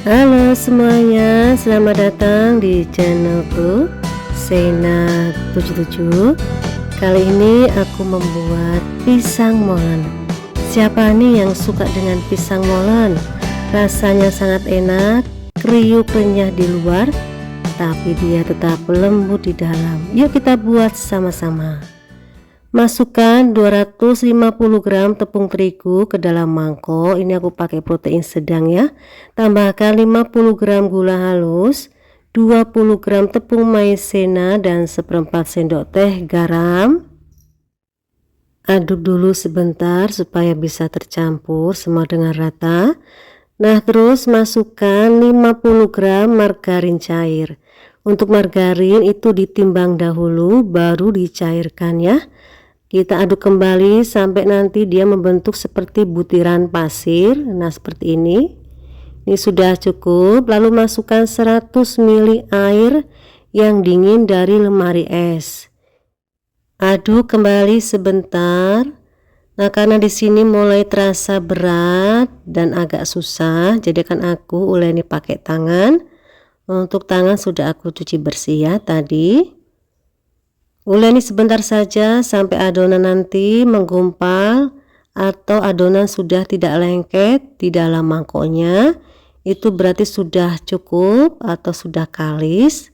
Halo semuanya, selamat datang di channelku Sena 77 Kali ini aku membuat pisang molen Siapa nih yang suka dengan pisang molen? Rasanya sangat enak, kriuk renyah di luar Tapi dia tetap lembut di dalam. Yuk kita buat sama-sama Masukkan 250 gram tepung terigu ke dalam mangkok. Ini aku pakai protein sedang ya. Tambahkan 50 gram gula halus, 20 gram tepung maizena dan seperempat sendok teh garam. Aduk dulu sebentar supaya bisa tercampur semua dengan rata. Nah, terus masukkan 50 gram margarin cair. Untuk margarin itu ditimbang dahulu baru dicairkan ya kita aduk kembali sampai nanti dia membentuk seperti butiran pasir. Nah seperti ini. Ini sudah cukup. Lalu masukkan 100 ml air yang dingin dari lemari es. Aduk kembali sebentar. Nah karena di sini mulai terasa berat dan agak susah jadi kan aku uleni pakai tangan. Untuk tangan sudah aku cuci bersih ya tadi Uleni sebentar saja sampai adonan nanti menggumpal atau adonan sudah tidak lengket di dalam mangkoknya. Itu berarti sudah cukup atau sudah kalis.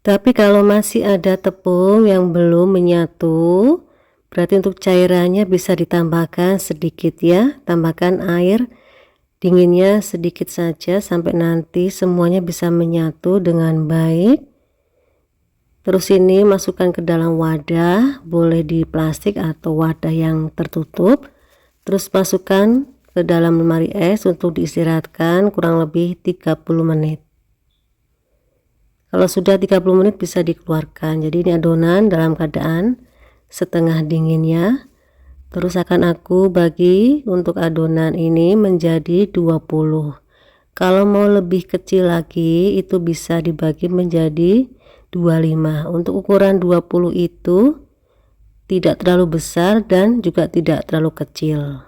Tapi kalau masih ada tepung yang belum menyatu berarti untuk cairannya bisa ditambahkan sedikit ya. Tambahkan air dinginnya sedikit saja sampai nanti semuanya bisa menyatu dengan baik terus ini masukkan ke dalam wadah boleh di plastik atau wadah yang tertutup. Terus masukkan ke dalam lemari es untuk diistirahatkan kurang lebih 30 menit. Kalau sudah 30 menit bisa dikeluarkan. Jadi ini adonan dalam keadaan setengah dinginnya. Terus akan aku bagi untuk adonan ini menjadi 20 kalau mau lebih kecil lagi itu bisa dibagi menjadi 25 untuk ukuran 20 itu tidak terlalu besar dan juga tidak terlalu kecil.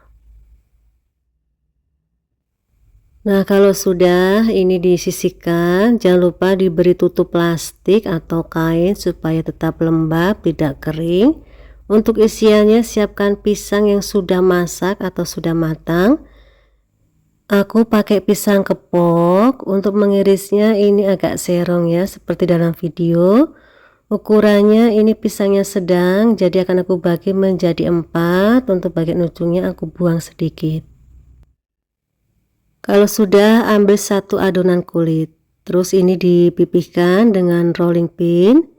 Nah kalau sudah ini disisihkan jangan lupa diberi tutup plastik atau kain supaya tetap lembab tidak kering. Untuk isiannya siapkan pisang yang sudah masak atau sudah matang Aku pakai pisang kepok untuk mengirisnya. Ini agak serong ya seperti dalam video. Ukurannya ini pisangnya sedang jadi akan aku bagi menjadi empat. Untuk bagian ujungnya aku buang sedikit. Kalau sudah ambil satu adonan kulit. Terus ini dipipihkan dengan rolling pin.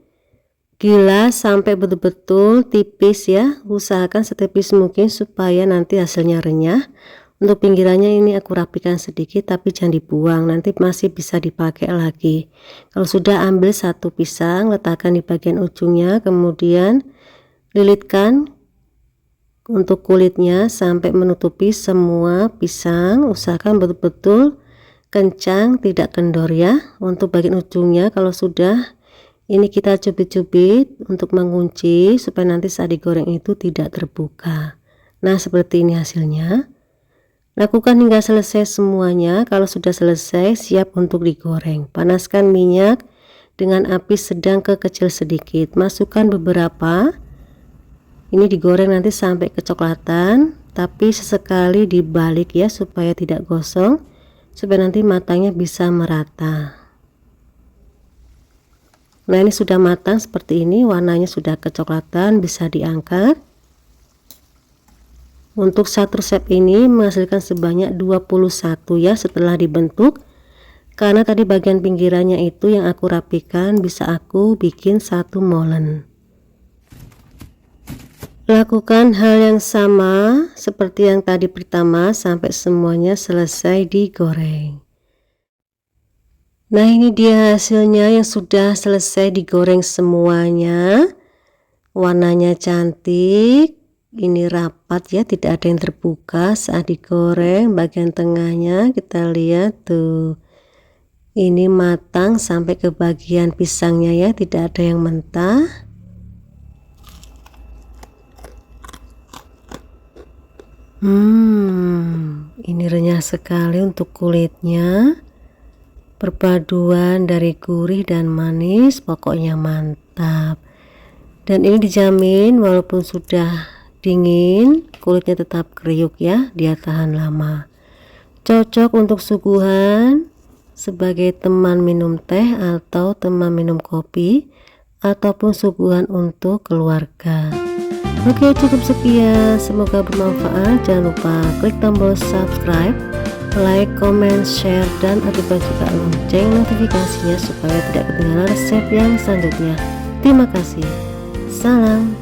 Gilas sampai betul-betul tipis ya. Usahakan setipis mungkin supaya nanti hasilnya renyah untuk pinggirannya ini aku rapikan sedikit tapi jangan dibuang. Nanti masih bisa dipakai lagi. Kalau sudah ambil satu pisang letakkan di bagian ujungnya kemudian lilitkan untuk kulitnya sampai menutupi semua pisang. Usahakan betul-betul kencang tidak kendor ya. Untuk bagian ujungnya kalau sudah ini kita cubit-cubit untuk mengunci supaya nanti saat digoreng itu tidak terbuka. Nah seperti ini hasilnya Lakukan hingga selesai semuanya. Kalau sudah selesai, siap untuk digoreng. Panaskan minyak dengan api sedang ke kecil sedikit. Masukkan beberapa. Ini digoreng nanti sampai kecoklatan, tapi sesekali dibalik ya supaya tidak gosong, supaya nanti matangnya bisa merata. Nah, ini sudah matang seperti ini, warnanya sudah kecoklatan, bisa diangkat. Untuk satu resep ini menghasilkan sebanyak 21 ya setelah dibentuk. Karena tadi bagian pinggirannya itu yang aku rapikan bisa aku bikin satu molen. Lakukan hal yang sama seperti yang tadi pertama sampai semuanya selesai digoreng. Nah ini dia hasilnya yang sudah selesai digoreng semuanya. Warnanya cantik, ini rapat ya tidak ada yang terbuka saat digoreng bagian tengahnya kita lihat tuh ini matang sampai ke bagian pisangnya ya tidak ada yang mentah Hmm, ini renyah sekali untuk kulitnya. Perpaduan dari gurih dan manis, pokoknya mantap. Dan ini dijamin walaupun sudah dingin, kulitnya tetap kriuk ya, dia tahan lama. Cocok untuk suguhan sebagai teman minum teh atau teman minum kopi ataupun suguhan untuk keluarga. Oke cukup sekian. Semoga bermanfaat. Jangan lupa klik tombol subscribe like, comment, share dan aktifkan juga lonceng notifikasinya supaya tidak ketinggalan resep yang selanjutnya. Terima kasih. Salam